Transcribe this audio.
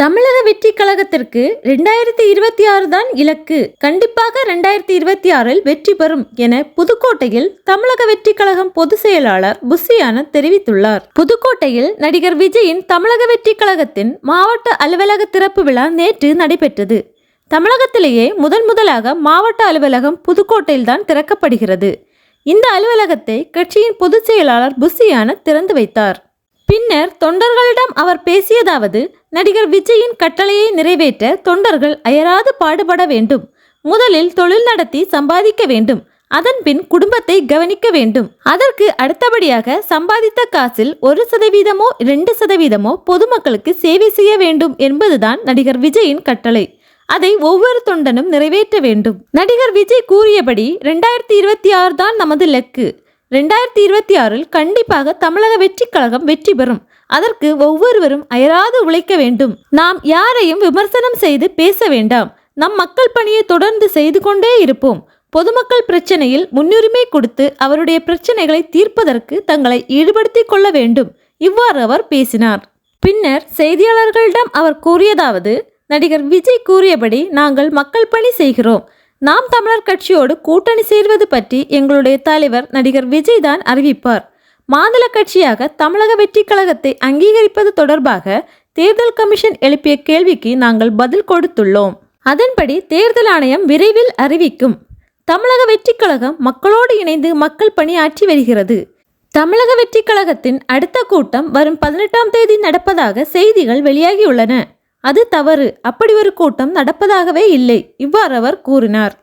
தமிழக வெற்றி கழகத்திற்கு ரெண்டாயிரத்தி இருபத்தி ஆறு தான் இலக்கு. கண்டிப்பாக ரெண்டாயிரத்தி இருபத்தி ஆறில் வெற்றி பெறும் என புதுக்கோட்டையில் தமிழக வெற்றி கழகம் பொதுச் செயலாளர் புஷியானந்த் தெரிவித்துள்ளார். புதுக்கோட்டையில் நடிகர் விஜயின் தமிழக வெற்றி கழகத்தின் மாவட்ட அலுவலக திறப்பு விழா நேற்று நடைபெற்றது. தமிழகத்திலேயே முதன் முதலாக மாவட்ட அலுவலகம் புதுக்கோட்டையில் தான் திறக்கப்படுகிறது. இந்த அலுவலகத்தை கட்சியின் பொதுச் செயலாளர் புஷியானந்த் திறந்து வைத்தார். பின்னர் தொண்டர்களிடம் அவர் பேசியதாவது நடிகர் விஜயின் கட்டளையை நிறைவேற்ற தொண்டர்கள் அயராது பாடுபட வேண்டும். முதலில் தொழில் நடத்தி சம்பாதிக்க வேண்டும். அதன்பின் குடும்பத்தை கவனிக்க வேண்டும். அதற்கு அடுத்தபடியாக சம்பாதித்த காசில் ஒரு சதவீதமோ இரண்டு சதவீதமோ பொதுமக்களுக்கு சேவை செய்ய வேண்டும் என்பதுதான் நடிகர் விஜயின் கட்டளை. அதை ஒவ்வொரு தொண்டனும் நிறைவேற்ற வேண்டும். நடிகர் விஜய் கூறியபடி ரெண்டாயிரத்தி இருபத்தி ஆறு தான் நமது லக்கு. ரெண்டாயிரத்தி இருபத்தி ஆறில் கண்டிப்பாக தமிழக வெற்றி கழகம் வெற்றி பெறும். அதற்கு ஒவ்வொருவரும் அயராது உழைக்க வேண்டும். நாம் யாரையும் விமர்சனம் செய்து பேச வேண்டாம். நம் மக்கள் பணியை தொடர்ந்து செய்து கொண்டே இருப்போம். பொதுமக்கள் பிரச்சனையில் முன்னுரிமை கொடுத்து அவருடைய பிரச்சனைகளை தீர்ப்பதற்கு தங்களை ஈடுபடுத்திக் கொள்ள வேண்டும். இவ்வாறு அவர் பேசினார். பின்னர் செய்தியாளர்களிடம் அவர் கூறியதாவது நடிகர் விஜய் கூறியபடி நாங்கள் மக்கள் பணி செய்கிறோம். நாம் தமிழர் கட்சியோடு கூட்டணி சேர்வது பற்றி எங்களுடைய தலைவர் நடிகர் விஜய் தான் அறிவிப்பார். மாநில கட்சியாக தமிழக வெற்றி கழகத்தை அங்கீகரிப்பது தொடர்பாக தேர்தல் கமிஷன் எழுப்பிய கேள்விக்கு நாங்கள் பதில் கொடுத்துள்ளோம். அதன்படி தேர்தல் ஆணையம் விரைவில் அறிவிக்கும். தமிழக வெற்றி கழகம் மக்களோடு இணைந்து மக்கள் பணியாற்றி வருகிறது. தமிழக வெற்றி கழகத்தின் அடுத்த கூட்டம் வரும் பதினெட்டாம் தேதி நடப்பதாக செய்திகள் வெளியாகியுள்ளன. அது தவறு. அப்படி ஒரு கூட்டம் நடப்பதாகவே இல்லை. இவ்வாறு அவர் கூறினார்.